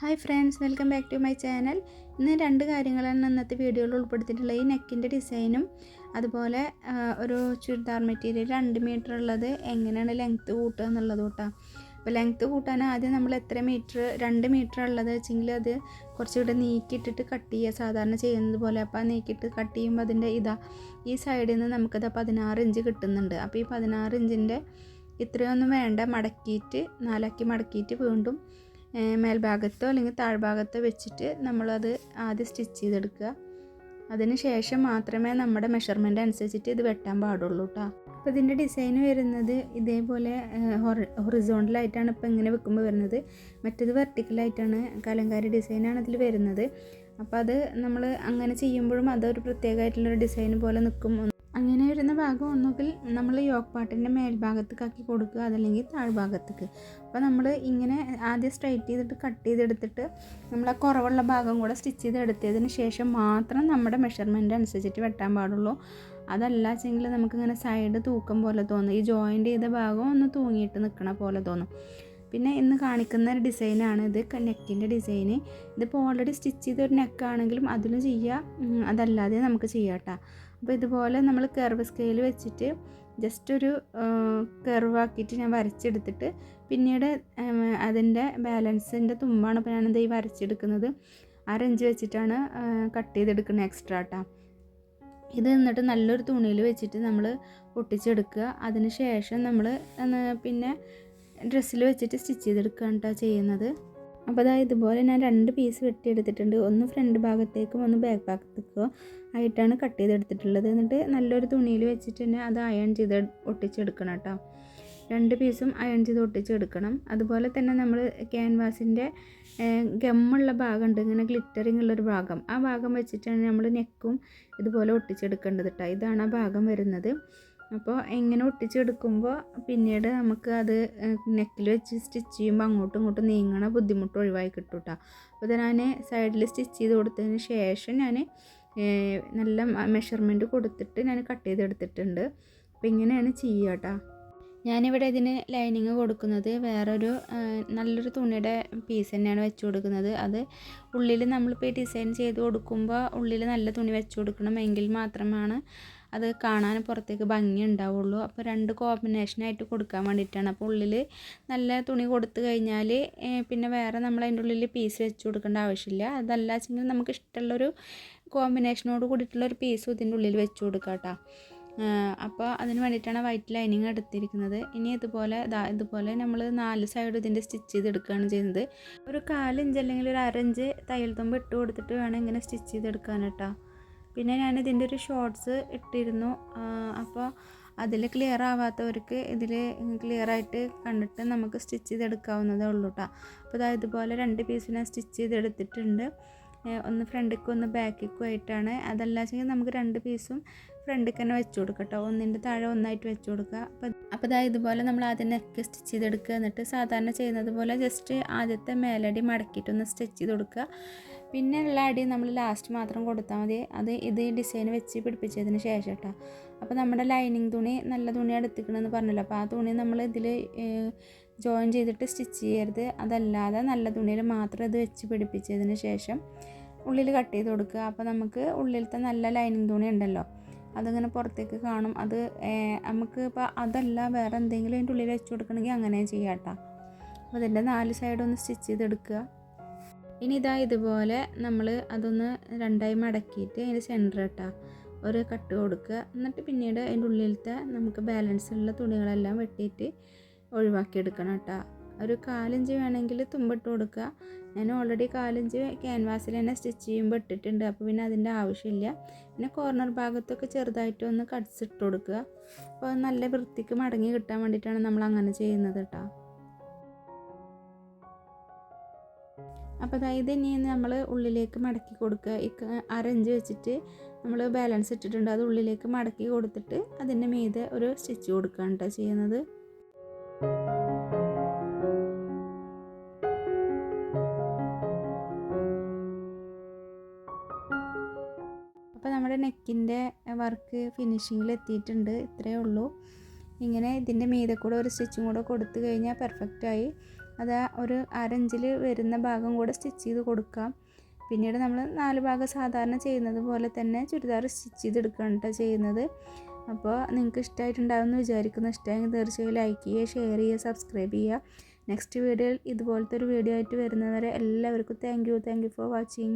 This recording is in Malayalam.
Hi friends welcome back to my channel. ഇന്ന് രണ്ട് കാര്യങ്ങളാണ് ഇന്നത്തെ വീഡിയോയിൽ ഉൾപ്പെടുത്തിയിട്ടുള്ളത്. ഈ നെക്കിന്റെ ഡിസൈനും അതുപോലെ ഒരു ചുരിദാർ മെറ്റീരിയൽ രണ്ട് മീറ്റർ ഉള്ളത് എങ്ങനെയാണ് ലെങ്ത്ത് കൂട്ടുക എന്നുള്ളത് കൂട്ടാം. അപ്പോൾ ലെങ്ത്ത് കൂട്ടാൻ ആദ്യം നമ്മൾ എത്ര മീറ്റർ രണ്ട് മീറ്റർ ഉള്ളത് വെച്ചെങ്കിൽ അത് കുറച്ചുകൂടെ നീക്കിയിട്ടിട്ട് കട്ട് ചെയ്യുക. സാധാരണ ചെയ്യുന്നത് പോലെ അപ്പോൾ നീക്കിയിട്ട് കട്ട് ചെയ്യുമ്പോൾ അതിന്റെ ഇതാ ഈ സൈഡിൽ നിന്ന് നമുക്കത് പതിനാറ് ഇഞ്ച് കിട്ടുന്നുണ്ട്. അപ്പോൾ ഈ പതിനാറ് ഇഞ്ചിന്റെ ഇത്രയൊന്നും വേണ്ട. മടക്കിയിട്ട് നാലാക്കി മടക്കിയിട്ട് വീണ്ടും മേൽഭാഗത്തോ അല്ലെങ്കിൽ താഴ്ഭാഗത്തോ വെച്ചിട്ട് നമ്മളത് ആദ്യം സ്റ്റിച്ച് ചെയ്തെടുക്കുക. അതിന് ശേഷം മാത്രമേ നമ്മുടെ മെഷർമെന്റ് അനുസരിച്ചിട്ട് ഇത് വെട്ടാൻ പാടുള്ളൂ കേട്ടോ അപ്പോൾ ഇതിന്റെ ഡിസൈൻ വരുന്നത് ഇതേപോലെ ഹൊറിസോണ്ടലായിട്ടാണ് ഇപ്പോൾ ഇങ്ങനെ വെക്കുമ്പോൾ വരുന്നത്. മറ്റേത് വെർട്ടിക്കലായിട്ടാണ് കലങ്കാരി ഡിസൈനാണ് അതിൽ വരുന്നത്. അപ്പോൾ അത് നമ്മൾ അങ്ങനെ ചെയ്യുമ്പോഴും അതൊരു പ്രത്യേകമായിട്ടുള്ളൊരു ഡിസൈൻ പോലെ നിൽക്കും അങ്ങനെ വരുന്ന ഭാഗം ഒന്നുകിൽ നമ്മൾ യോക്ക് പാട്ടിന്റെ മേൽഭാഗത്തേക്കാക്കി കൊടുക്കുക അതല്ലെങ്കിൽ താഴ്ഭാഗത്തേക്ക്. അപ്പോൾ നമ്മൾ ഇങ്ങനെ ആദ്യം സ്ട്രൈറ്റ് ചെയ്തിട്ട് കട്ട് ചെയ്തെടുത്തിട്ട് നമ്മൾ ആ കുറവുള്ള ഭാഗം കൂടെ സ്റ്റിച്ച് ചെയ്തെടുത്തതിന് ശേഷം മാത്രം നമ്മുടെ മെഷർമെന്റ് അനുസരിച്ചിട്ട് വെട്ടാൻ പാടുള്ളൂ. അതല്ല വെച്ചെങ്കിൽ നമുക്കിങ്ങനെ സൈഡ് തൂക്കം പോലെ തോന്നും. ഈ ജോയിന്റ് ചെയ്ത ഭാഗം ഒന്ന് തൂങ്ങിയിട്ട് നിൽക്കണ പോലെ തോന്നും. പിന്നെ ഇന്ന് കാണിക്കുന്ന ഒരു ഡിസൈനാണ് ഇത്. നെക്കിന്റെ ഡിസൈൻ ഇതിപ്പോൾ ഓൾറെഡി സ്റ്റിച്ച് ചെയ്ത ഒരു നെക്കാണെങ്കിലും അതിലും ചെയ്യാം. അതല്ലാതെ നമുക്ക് ചെയ്യാം അപ്പോൾ ഇതുപോലെ നമ്മൾ കർവ് സ്കെയിൽ വെച്ചിട്ട് ജസ്റ്റ് ഒരു കർവാക്കിയിട്ട് ഞാൻ വരച്ചെടുത്തിട്ട് പിന്നീട് അതിന്റെ ബാലൻസിന്റെ തുമ്പാണ് ഇപ്പോൾ ഞാനെന്താ ഈ വരച്ചെടുക്കുന്നത്. അരഞ്ച് വെച്ചിട്ടാണ് കട്ട് ചെയ്തെടുക്കുന്നത് എക്സ്ട്രാ കേട്ടോ ഇത് എന്നിട്ട് നല്ലൊരു തുണിയിൽ വെച്ചിട്ട് നമ്മൾ ഒട്ടിച്ചെടുക്കുക. അതിന് ശേഷം നമ്മൾ പിന്നെ ഡ്രസ്സിൽ വെച്ചിട്ട് സ്റ്റിച്ച് ചെയ്തെടുക്കുകയാണ് കേട്ടോ ചെയ്യുന്നത്. അപ്പോൾ അതായത് ഇതുപോലെ ഞാൻ രണ്ട് പീസ് വെട്ടിയെടുത്തിട്ടുണ്ട്. ഒന്ന് ഫ്രണ്ട് ഭാഗത്തേക്കും ഒന്ന് ബാക്ക് ഭാഗത്തേക്കും ആയിട്ടാണ് കട്ട് ചെയ്തെടുത്തിട്ടുള്ളത്. എന്നിട്ട് നല്ലൊരു തുണിയിൽ വെച്ചിട്ട് തന്നെ അത് അയൺ ചെയ്ത് ഒട്ടിച്ചെടുക്കണം കേട്ടോ. രണ്ട് പീസും അയൺ ചെയ്ത് ഒട്ടിച്ചെടുക്കണം. അതുപോലെ തന്നെ നമ്മൾ ക്യാൻവാസിന്റെ ഗമ്മുള്ള ഭാഗമുണ്ട്. ഇങ്ങനെ ഗ്ലിറ്ററിങ് ഉള്ളൊരു ഭാഗം. ആ ഭാഗം വെച്ചിട്ടാണ് നമ്മൾ നെക്കും ഇതുപോലെ ഒട്ടിച്ചെടുക്കേണ്ടത് കേട്ടോ. ഇതാണ് ആ ഭാഗം വരുന്നത്. അപ്പോൾ എങ്ങനെ ഒട്ടിച്ചെടുക്കുമ്പോൾ പിന്നീട് നമുക്ക് അത് നെക്കിൽ വെച്ച് സ്റ്റിച്ച് ചെയ്യുമ്പോൾ അങ്ങോട്ടും ഇങ്ങോട്ടും നീങ്ങണ ബുദ്ധിമുട്ട് ഒഴിവായി കിട്ടും കേട്ടോ അപ്പോൾ ഞാൻ സൈഡിൽ സ്റ്റിച്ച് ചെയ്ത് കൊടുത്തതിന് ശേഷം ഞാൻ നല്ല മെഷർമെന്റ് കൊടുത്തിട്ട് ഞാൻ കട്ട് ചെയ്തെടുത്തിട്ടുണ്ട്. അപ്പോൾ ഇങ്ങനെയാണ് ചെയ്യുക കേട്ടോ ഞാനിവിടെ ഇതിന് ലൈനിങ് കൊടുക്കുന്നത് വേറൊരു നല്ലൊരു തുണിയുടെ പീസ് തന്നെയാണ് വെച്ച് കൊടുക്കുന്നത്. അത് ഉള്ളിൽ നമ്മളിപ്പോൾ ഈ ഡിസൈൻ ചെയ്ത് കൊടുക്കുമ്പോൾ ഉള്ളിൽ നല്ല തുണി വെച്ച് കൊടുക്കണം എങ്കിൽ മാത്രമാണ് അത് കാണാൻ പുറത്തേക്ക് ഭംഗി ഉണ്ടാവുള്ളൂ. അപ്പോൾ രണ്ട് കോമ്പിനേഷനായിട്ട് കൊടുക്കാൻ വേണ്ടിയിട്ടാണ്. അപ്പോൾ ഉള്ളിൽ നല്ല തുണി കൊടുത്തു കഴിഞ്ഞാൽ പിന്നെ വേറെ നമ്മൾ അതിന്റെ ഉള്ളിൽ പീസ് വെച്ച് കൊടുക്കേണ്ട ആവശ്യമില്ല. അതല്ല വെച്ചെങ്കിൽ നമുക്ക് ഇഷ്ടമുള്ളൊരു കോമ്പിനേഷനോട് കൂടിയിട്ടുള്ളൊരു പീസും ഇതിന്റെ ഉള്ളിൽ വെച്ച് കൊടുക്കാം കേട്ടോ. അപ്പോൾ അതിന് വേണ്ടിയിട്ടാണ് വൈറ്റ് ലൈനിങ് എടുത്തിരിക്കുന്നത്. ഇനി ഇതുപോലെ ഇതുപോലെ നമ്മൾ നാല് സൈഡ് ഇതിന്റെ സ്റ്റിച്ച് ചെയ്തെടുക്കുകയാണ് ചെയ്യുന്നത്. ഒരു കാലിഞ്ച് അല്ലെങ്കിൽ ഒരു അരഞ്ച് തയ്യൽ തുമ്പ് ഇട്ട് കൊടുത്തിട്ട് വേണം ഇങ്ങനെ സ്റ്റിച്ച് ചെയ്തെടുക്കാൻ കേട്ടോ. പിന്നെ ഞാൻ ഇതിന്റെ ഒരു ഷോർട്സ് ഇട്ടിരുന്നു. അപ്പോൾ അതിൽ ക്ലിയർ ആവാത്തവർക്ക് ഇതിൽ ക്ലിയർ ആയിട്ട് കണ്ടിട്ട് നമുക്ക് സ്റ്റിച്ച് ചെയ്തെടുക്കാവുന്നതേ ഉള്ളൂ കേട്ടോ അപ്പോൾ ഇതുപോലെ രണ്ട് പീസ് ഞാൻ സ്റ്റിച്ച് ചെയ്തെടുത്തിട്ടുണ്ട്. ഒന്ന് ഫ്രണ്ടിക്കും ഒന്ന് ബാക്കിക്കും ആയിട്ടാണ്. അതല്ല വെച്ചെങ്കിൽ നമുക്ക് രണ്ട് പീസും ഫ്രണ്ടിക്ക് തന്നെ വെച്ച് കൊടുക്കുക കേട്ടോ. ഒന്നിന്റെ താഴെ ഒന്നായിട്ട് വെച്ച് കൊടുക്കുക. അപ്പോൾ അപ്പോൾ ഇതാ ഇതുപോലെ നമ്മൾ ആദ്യം നെക്ക് സ്റ്റിച്ച് ചെയ്തെടുക്കുക. എന്നിട്ട് സാധാരണ ചെയ്യുന്നത് പോലെ ജസ്റ്റ് ആദ്യത്തെ മേലടി മടക്കിയിട്ടൊന്ന് സ്റ്റിച്ച് ചെയ്ത് കൊടുക്കുക. പിന്നെ ഉള്ള അടി നമ്മൾ ലാസ്റ്റ് മാത്രം കൊടുത്താൽ മതി. അത് ഇത് ഡിസൈൻ വെച്ച് പിടിപ്പിച്ചതിന് ശേഷം കേട്ടോ. അപ്പോൾ നമ്മുടെ ലൈനിങ് തുണി നല്ല തുണി എടുത്തിക്കണമെന്ന് പറഞ്ഞല്ലോ. അപ്പോൾ ആ തുണി നമ്മൾ ഇതിൽ ജോയിൻ ചെയ്തിട്ട് സ്റ്റിച്ച് ചെയ്യരുത്. അതല്ലാതെ നല്ല തുണിയിൽ മാത്രം ഇത് വെച്ച് പിടിപ്പിച്ചതിന് ശേഷം ഉള്ളിൽ കട്ട് ചെയ്ത് കൊടുക്കുക. അപ്പോൾ നമുക്ക് ഉള്ളിലത്തെ നല്ല ലൈനിങ് തുണി ഉണ്ടല്ലോ അതിങ്ങനെ പുറത്തേക്ക് കാണും. അത് നമുക്ക് ഇപ്പോൾ അതല്ല വേറെ എന്തെങ്കിലും അതിന്റെ ഉള്ളിൽ വെച്ച് കൊടുക്കണമെങ്കിൽ അങ്ങനെ ചെയ്യാം കേട്ടോ. അപ്പോൾ അതിന്റെ നാല് സൈഡ് ഒന്ന് സ്റ്റിച്ച് ചെയ്തെടുക്കുക ഇനി ഇതാ ഇതുപോലെ നമ്മൾ അതൊന്ന് രണ്ടായി മടക്കിയിട്ട് അതിന്റെ സെന്റർ ഇട്ടാ ഒരു കട്ട് കൊടുക്കുക. എന്നിട്ട് പിന്നീട് അതിന്റെ ഉള്ളിലത്തെ നമുക്ക് ബാലൻസ് ഉള്ള തുണികളെല്ലാം വെട്ടിയിട്ട് ഒഴിവാക്കിയെടുക്കണം കേട്ടോ ഒരു കാലിഞ്ച് വേണമെങ്കിൽ തുമ്പിട്ട് കൊടുക്കുക. ഞാൻ ഓൾറെഡി കാലിഞ്ച് ക്യാൻവാസിൽ തന്നെ സ്റ്റിച്ച് ചെയ്യുമ്പോൾ ഇട്ടിട്ടുണ്ട്. അപ്പോൾ പിന്നെ അതിന്റെ ആവശ്യമില്ല. പിന്നെ കോർണർ ഭാഗത്തൊക്കെ ചെറുതായിട്ടൊന്ന് കട്ട്സ് ഇട്ട് കൊടുക്കുക. അപ്പോൾ നല്ല വൃത്തിക്ക് മടങ്ങി കിട്ടാൻ വേണ്ടിയിട്ടാണ് നമ്മൾ അങ്ങനെ ചെയ്യുന്നത് കേട്ടോ അപ്പോൾ അതായത് ഇനി നമ്മൾ ഉള്ളിലേക്ക് മടക്കി കൊടുക്കുക. ഈ അരഞ്ച് വെച്ചിട്ട് നമ്മൾ ബാലൻസ് ഇട്ടിട്ടുണ്ട്. അത് ഉള്ളിലേക്ക് മടക്കി കൊടുത്തിട്ട് അതിന്റെ മീതെ ഒരു സ്റ്റിച്ച് കൊടുക്കുകയാണ് കേട്ടോ ചെയ്യുന്നത്. അപ്പോൾ നമ്മുടെ നെക്കിന്റെ വർക്ക് ഫിനിഷിങ്ങിൽ എത്തിയിട്ടുണ്ട് ഇത്രയേ ഉള്ളൂ. ഇങ്ങനെ ഇതിന്റെ മീതെ കൂടെ ഒരു സ്റ്റിച്ചും കൂടെ കൊടുത്തു കഴിഞ്ഞാൽ പെർഫെക്റ്റായി അത് ഒരു അരഞ്ചിൽ വരുന്ന ഭാഗം കൂടെ സ്റ്റിച്ച് ചെയ്ത് കൊടുക്കാം. പിന്നീട് നമ്മൾ നാല് ഭാഗം സാധാരണ ചെയ്യുന്നത് പോലെ തന്നെ ചുരിദാർ സ്റ്റിച്ച് ചെയ്തെടുക്കുകയാണ് കേട്ടോ ചെയ്യുന്നത്. അപ്പോൾ നിങ്ങൾക്ക് ഇഷ്ടമായിട്ടുണ്ടാകുമെന്ന് വിചാരിക്കുന്നു. ഇഷ്ടമായെങ്കിൽ തീർച്ചയായും ലൈക്ക് ചെയ്യുക ഷെയർ ചെയ്യുക സബ്സ്ക്രൈബ് ചെയ്യുക. നെക്സ്റ്റ് വീഡിയോയിൽ ഇതുപോലത്തെ ഒരു വീഡിയോ ആയിട്ട് വരുന്നവരെ എല്ലാവർക്കും thank you thank you for watching